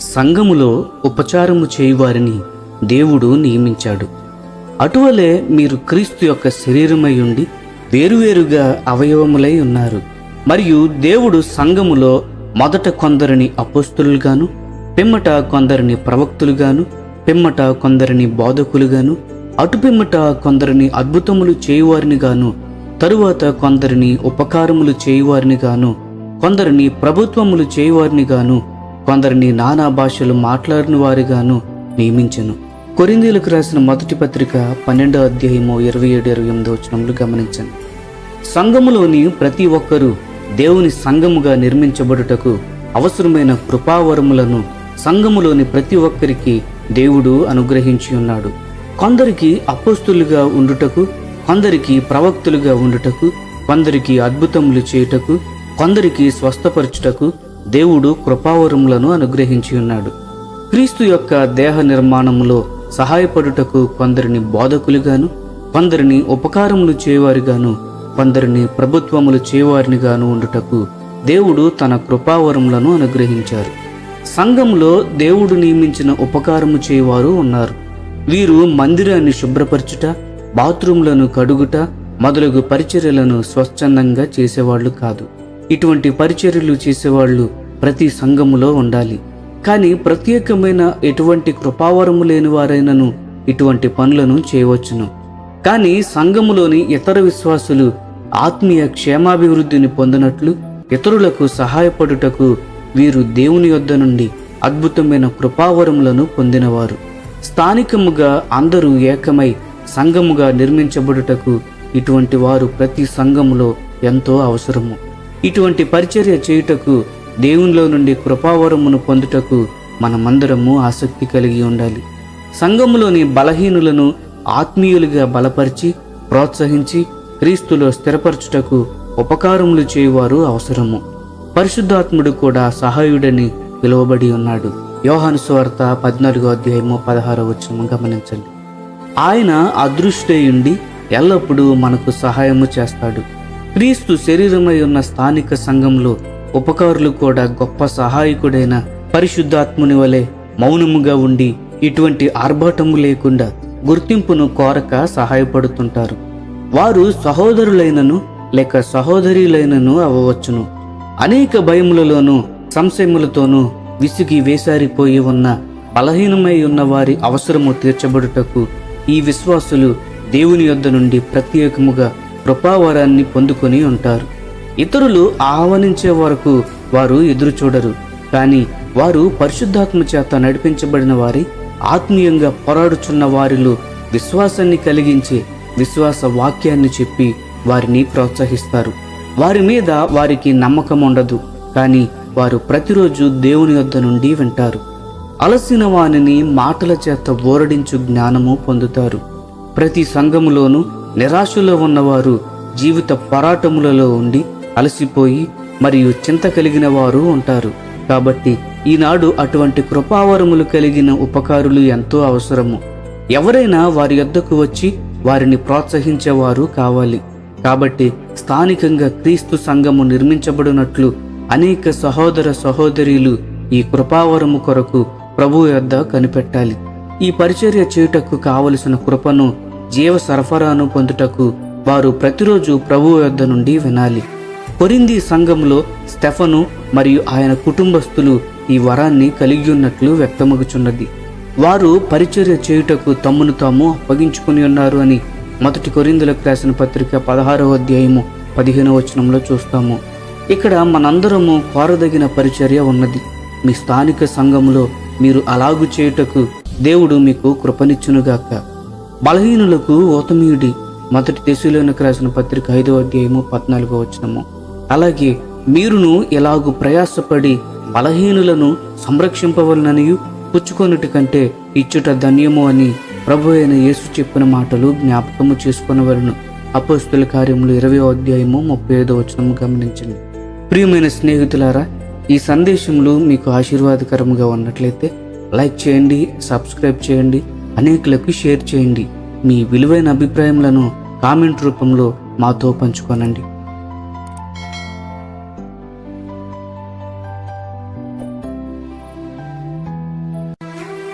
సంఘములో ఉపచారము చేయువారిని దేవుడు నియమించాడు. అటువలే మీరు క్రీస్తు యొక్క శరీరమై ఉండి వేరువేరుగా అవయవములై ఉన్నారు. మరియు దేవుడు సంఘములో మొదట కొందరిని అపోస్తులుగాను పిమ్మట కొందరిని ప్రవక్తులుగాను పిమ్మట కొందరిని బోధకులుగాను అటు పిమ్మట కొందరిని అద్భుతములు చేయువారిని గాను తరువాత కొందరిని ఉపకారములు చేయువారిని గాను కొందరిని ప్రభుత్వములు చేయువారిని గాను కొందరిని నానా భాషలు మాట్లాడిన వారిగాను నియమించను. కొరిందీలకు రాసిన మొదటి పత్రిక పన్నెండో అధ్యాయము ఇరవై ఏడు ఇరవై ఎనిమిది వచనములు గమనించండి. సంఘములోని ప్రతి ఒక్కరూ దేవుని సంఘముగా నిర్మించబడుటకు అవసరమైన కృపావరములను సంఘములోని ప్రతి ఒక్కరికి దేవుడు అనుగ్రహించి ఉన్నాడు. కొందరికి అపోస్తులుగా ఉండుటకు కొందరికి ప్రవక్తులుగా ఉండుటకు కొందరికి అద్భుతములు చేయుటకు కొందరికి స్వస్థపరచుటకు దేవుడు కృపావరములను అనుగ్రహించి ఉన్నాడు. క్రీస్తు యొక్క దేహ నిర్మాణములో సహాయపడుటకు కొందరిని బోధకులుగాను కొందరిని ఉపకారములు చేయవారిగాను కొందరిని ప్రభుత్వములు చేయవారినిగాను ఉండుటకు దేవుడు తన కృపావరములను అనుగ్రహించారు. సంఘంలో దేవుడు నియమించిన ఉపకారము చేయవారు ఉన్నారు. వీరు మందిరాన్ని శుభ్రపరచుట బాత్రూంలను కడుగుట మొదలగు పరిచర్యలను స్వచ్ఛందంగా చేసేవాళ్ళు కాదు. ఇటువంటి పరిచర్యలు చేసేవాళ్ళు ప్రతి సంఘములో ఉండాలి. కానీ ప్రత్యేకమైన ఎటువంటి కృపావరము లేని వారైనను ఇటువంటి పనులను చేయవచ్చును. కానీ సంఘములోని ఇతర విశ్వాసులు ఆత్మీయ క్షేమాభివృద్ధిని పొందినట్లు ఇతరులకు సహాయపడుటకు వీరు దేవుని యొద్ద నుండి అద్భుతమైన కృపావరములను పొందినవారు. స్థానికముగా అందరూ ఏకమై సంఘముగా నిర్మించబడుటకు ఇటువంటి వారు ప్రతి సంఘములో ఎంతో అవసరము. ఇటువంటి పరిచర్య చేయుటకు దేవునిలో నుండి కృపావరమును పొందుటకు మనమందరము ఆసక్తి కలిగి ఉండాలి. సంఘములోని బలహీనులను ఆత్మీయులుగా బలపరిచి ప్రోత్సహించి క్రీస్తులో స్థిరపరచుటకు ఉపకారములు చేయువారు అవసరము. పరిశుద్ధాత్ముడు కూడా సహాయుడని పిలువబడి ఉన్నాడు. యోహాను స్వార్త పద్నాలుగో అధ్యాయము పదహారో వచ్చము గమనించండి. ఆయన అదృష్టయుండి ఎల్లప్పుడూ మనకు సహాయము చేస్తాడు. క్రీస్తు శరీరమై ఉన్న స్థానిక సంఘంలో ఉపకారులు కూడా గొప్ప సహాయకుడైన పరిశుద్ధాత్ముని వలె మౌనముగా ఉండి ఇటువంటి ఆర్భాటము లేకుండా గుర్తింపును కోరక సహాయపడుతుంటారు. వారు సహోదరులైనను లేక సహోదరులైనను అవ్వవచ్చును అనేక భయములలోనూ సంశయములతోనూ విసిగి వేసారిపోయి ఉన్న బలహీనమై ఉన్న వారి అవసరము తీర్చబడుటకు ఈ విశ్వాసులు దేవుని యొద్ద నుండి ప్రత్యేకముగా కృపావరాన్ని పొందుకొని ఉంటారు. ఇతరులు ఆహ్వానించే వరకు వారు ఎదురు చూడరు. కానీ వారు పరిశుద్ధాత్మ చేత నడిపించబడిన వారి ఆత్మీయంగా పోరాడుచున్న వారిలో విశ్వాసాన్ని కలిగించి విశ్వాస వాక్యాన్ని చెప్పి వారిని ప్రోత్సహిస్తారు. వారి మీద వారికి నమ్మకం ఉండదు. కానీ వారు ప్రతిరోజు దేవుని యొద్ద నుండి వింటారు. అలసిన వానిని మాటల చేత ఓరడించు జ్ఞానము పొందుతారు. ప్రతి సంఘములోనూ నిరాశలో ఉన్నవారు జీవిత పోరాటములలో ఉండి అలసిపోయి మరియు చింత కలిగిన వారు ఉంటారు. కాబట్టి ఈనాడు అటువంటి కృపావరములు కలిగిన ఉపకారులు ఎంతో అవసరము. ఎవరైనా వారి యొద్దకు వచ్చి వారిని ప్రోత్సహించేవారు కావాలి. కాబట్టి స్థానికంగా క్రీస్తు సంఘము నిర్మించబడినట్లు అనేక సహోదర సహోదరీలు ఈ కృపావరము కొరకు ప్రభు యొద్ద కనిపెట్టాలి. ఈ పరిచర్య చేయుటకు కావలసిన కృపను జీవ సరఫరాను పొందుటకు వారు ప్రతిరోజు ప్రభు యొద్ద నుండి వినాలి. కొరింది సంఘంలో స్టెఫను మరియు ఆయన కుటుంబస్తులు ఈ వరాన్ని కలిగి ఉన్నట్లు వ్యక్తమగుచున్నది. వారు పరిచర్య చేయుటకు తమ్మును తాము అప్పగించుకుని ఉన్నారు అని మొదటి కొరిందులకు రాసిన పత్రిక పదహారవ అధ్యాయము పదిహేనవ వచనంలో చూస్తాము. ఇక్కడ మనందరము కోరదగిన పరిచర్య ఉన్నది. మీ స్థానిక సంఘములో మీరు అలాగు చేయుటకు దేవుడు మీకు కృపనిచ్చునుగాక. బలహీనులకు ఓతమీయుడి మొదటి దశలోనికి రాసిన పత్రిక ఐదో అధ్యాయము పద్నాలుగో వచనము. అలాగే మీరును ఎలాగు ప్రయాసపడి బలహీనులను సంరక్షింపవలననియు పుచ్చుకొనుటి కంటే ఇచ్చుట ధన్యము అని ప్రభు అయిన యేసు చెప్పిన మాటలు జ్ఞాపకము చేసుకునవలను. అపోస్తుల కార్యములు ఇరవై అధ్యాయము ముప్పై ఐదో వచనము గమనించండి. ప్రియమైన స్నేహితులారా ఈ సందేశంలో మీకు ఆశీర్వాదకరంగా ఉన్నట్లయితే లైక్ చేయండి సబ్స్క్రైబ్ చేయండి అనేకులకు షేర్ చేయండి. మీ విలువైన అభిప్రాయములను కామెంట్ రూపంలో మాతో పంచుకోనండి.